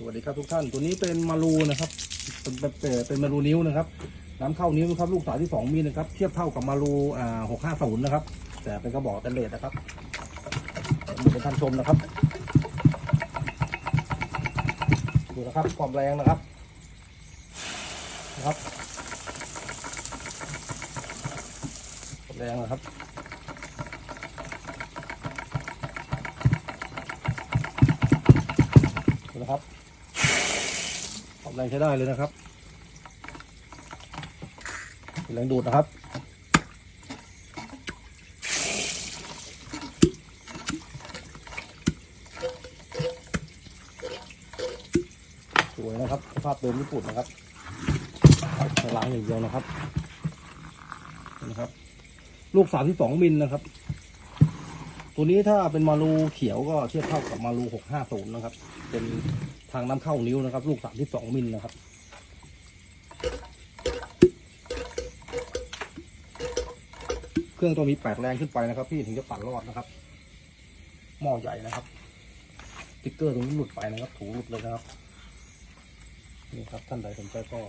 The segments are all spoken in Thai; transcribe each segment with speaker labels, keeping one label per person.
Speaker 1: สวัสดีครับทุกท่าน ตัวนี้เป็นมารูนะครับ เป็นเป็นเป็นมารูนิ้วนะครับ น้ำเข้านิ้วนะครับ ลูกสาวที่สองมีนะครับ เทียบเท่ากับมารูอ่าหกห้าศูนย์นะครับ แต่เป็นกระบอกสแตนเลสนะครับเป็นท่านชมนะครับ ดูนะครับความแรงนะครับนะครับแรงนะครับดูนะครับ ความแรงใช้ได้เลยนะครับแรงดูดนะครับสวยนะครับสภาพเดิมญี่ปุ่นนะครับล้างอย่างเดียวนะครับนี่นะครับ ลูกสามที่สองมิลนะครับ ตัวนี้ถ้าเป็นมารูเขียวก็เทียบเท่ากับมารูหกห้าศูนะครับ เป็นทางน้ำเข้านิ้วนะครับ ลูกสามที่สองมิลนะครับเครื่องตัวนี้แปดแรงขึ้นไปนะครับ พี่ถึงจะปั่นรอดนะครับ หม้อใหญ่นะครับติ๊กเกอร์ตรงนี้หลุดไปนะครับ ถูหลุดเลยนะครับ นี่ครับท่านใดสนใจก็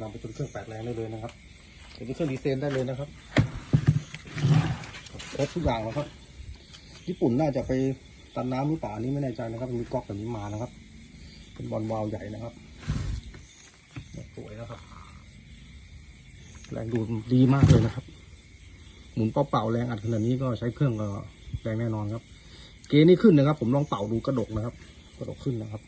Speaker 1: นำไปจนเครื่องแปดแรงได้เลยนะครับเป็นเครื่องดีเซนได้เลยนะครับครบทุกอย่างนะครับ ญี่ปุ่นน่าจะไปตันน้ำหรือเปล่านี้ไม่แน่ใจนะครับมีก๊อกแบบนี้มานะครับ เป็นบอลวาล์วใหญ่นะครับสวยนะครับ แรงดูดดีมากเลยนะครับ หมุนเป่าๆแรงอัดขนาดนี้ก็ใช้เครื่องก็แรงแน่นอนครับ เกณี่ขึ้นนะครับ ผมลองเป่าดูกระดกนะครับ กระดกขึ้นนะครับ